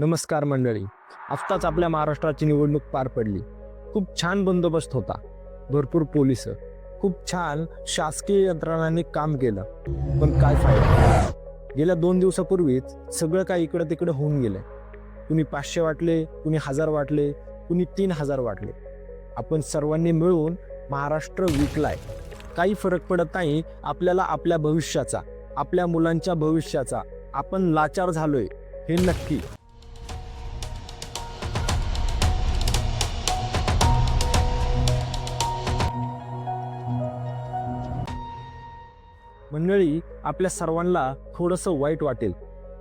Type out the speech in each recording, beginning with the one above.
नमस्कार मंडळी. आत्ताच आपल्या महाराष्ट्राची निवडणूक पार पडली. खूप छान बंदोबस्त होता. भरपूर पोलीस. खूप छान शासकीय यंत्रणांनी काम केलं. पण काय फायदा? गेल्या दोन दिवसापूर्वीच सगळं काय इकडं तिकडं होऊन गेलंय. कुणी पाचशे वाटले कुणी हजार वाटले कुणी तीन हजार वाटले. आपण सर्वांनी मिळून महाराष्ट्र विकलाय. काही फरक पडत नाही आपल्याला आपल्या भविष्याचा आपल्या मुलांच्या भविष्याचा. आपण लाचार झालोय हे नक्की. मंडळी आपल्या सर्वांना थोडंसं वाईट वाटेल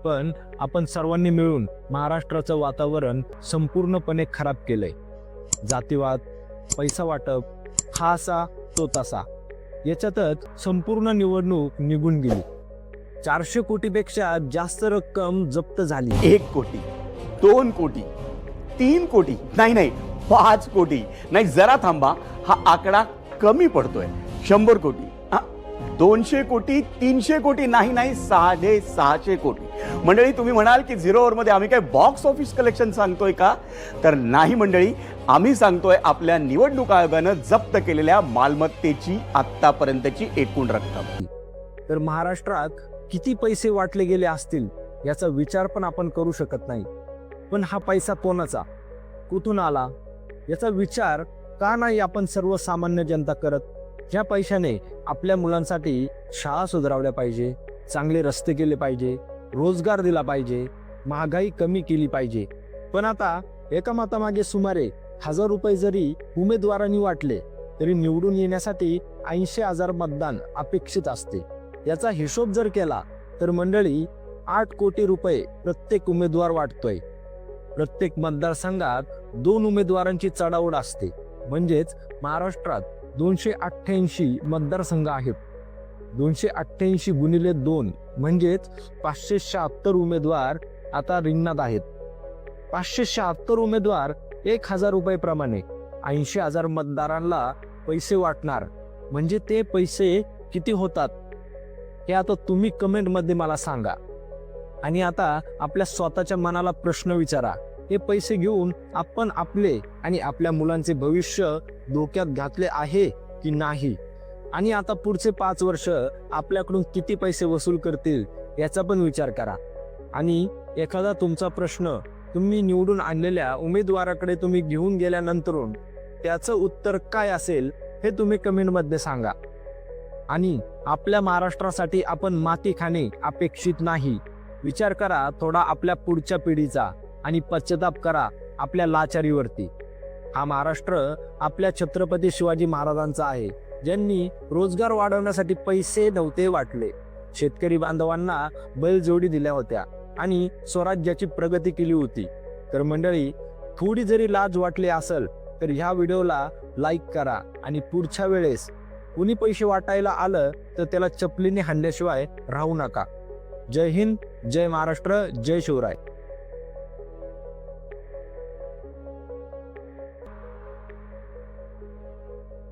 पण आपण सर्वांनी मिळून महाराष्ट्राचं वातावरण संपूर्णपणे खराब केलंय. जातीवाद पैसा वाटप हा असा तो तसा याच्यातच संपूर्ण निवडणूक निघून गेली. चारशे कोटीपेक्षा जास्त रक्कम जप्त झाली. एक कोटी दोन कोटी तीन कोटी नाही नाही पाच कोटी. नाही जरा थांबा. हा आकडा कमी पडतोय. शंभर कोटी. हा, दोनशे कोटी तीनशे कोटी नाही नाही साडे सहाशे कोटी. मंडळी तुम्ही म्हणाल की झिरो ओव्हरमध्ये आम्ही काय बॉक्स ऑफिस कलेक्शन सांगतोय का? तर नाही मंडळी आम्ही सांगतोय आपल्या निवडणूक आयोगानं जप्त केलेल्या मालमत्तेची आत्तापर्यंतची एकूण रक्कम. तर महाराष्ट्रात किती पैसे वाटले गेले असतील याचा विचार पण आपण करू शकत नाही. पण हा पैसा कोणाचा? कुठून आला? याचा विचार का नाही आपण सर्वसामान्य जनता करत? ह्या पैशाने आपल्या मुलांसाठी शाळा सुधारवल्या पाहिजे चांगले रस्ते केले पाहिजे रोजगार दिला पाहिजे महागाई कमी केली पाहिजे. पण आता एका मतामागे सुमारे हजार रुपये जरी उमेदवारांनी वाटले तरी निवडून येण्यासाठी ऐंशी हजार मतदान अपेक्षित असते. याचा हिशोब जर केला तर मंडळी आठ कोटी रुपये प्रत्येक उमेदवार वाटतोय. प्रत्येक मतदारसंघात दोन उमेदवारांची चढाओढ असते. म्हणजेच महाराष्ट्रात दोनशे अठ्ठ्याऐंशी मतदारसंघ आहेत. दोनशे अठ्ठ्याऐंशी गुणिले दोन म्हणजेच पाचशे शहात्तर उमेदवार आता रिंगणात आहेत. पाचशे शहात्तर उमेदवार एक हजार रुपयेप्रमाणे ऐंशी हजार मतदारांना पैसे वाटणार. म्हणजे ते पैसे किती होतात? हे आता तुम्ही कमेंटमध्ये मला सांगा. आणि आता आपल्या स्वतःच्या मनाला प्रश्न विचारा. हे पैसे घेऊन आपण आपले आणि आपल्या मुलांचे भविष्य धोक्यात घातले आहे की नाही? आणि आता पुढचे पाच वर्ष आपल्याकडून किती पैसे वसूल करतील याचा पण विचार करा. आणि एखादा तुमचा प्रश्न तुम्ही निवडून आणलेल्या उमेदवाराकडे तुम्ही घेऊन गेल्यानंतरून त्याचं उत्तर काय असेल हे तुम्ही कमेंटमध्ये सांगा. आणि आपल्या महाराष्ट्रासाठी आपण माती खाणे अपेक्षित नाही. विचार करा थोडा आपल्या पुढच्या पिढीचा. आणि पश्चाताप करा आपल्या लाचारीवरती. हा महाराष्ट्र आपल्या छत्रपती शिवाजी महाराजांचा आहे ज्यांनी रोजगार वाढवण्यासाठी पैसे नव्हते वाटले. शेतकरी बांधवांना बैलजोडी दिल्या होत्या आणि स्वराज्याची प्रगती केली होती. तर मंडळी थोडी जरी लाज वाटली असेल तर ह्या व्हिडिओला लाईक करा आणि पुढच्या वेळेस कुणी पैसे वाटायला आलं तर त्याला चपलीने हाणल्याशिवाय राहू नका. जय हिंद जय महाराष्ट्र जय शिवराय.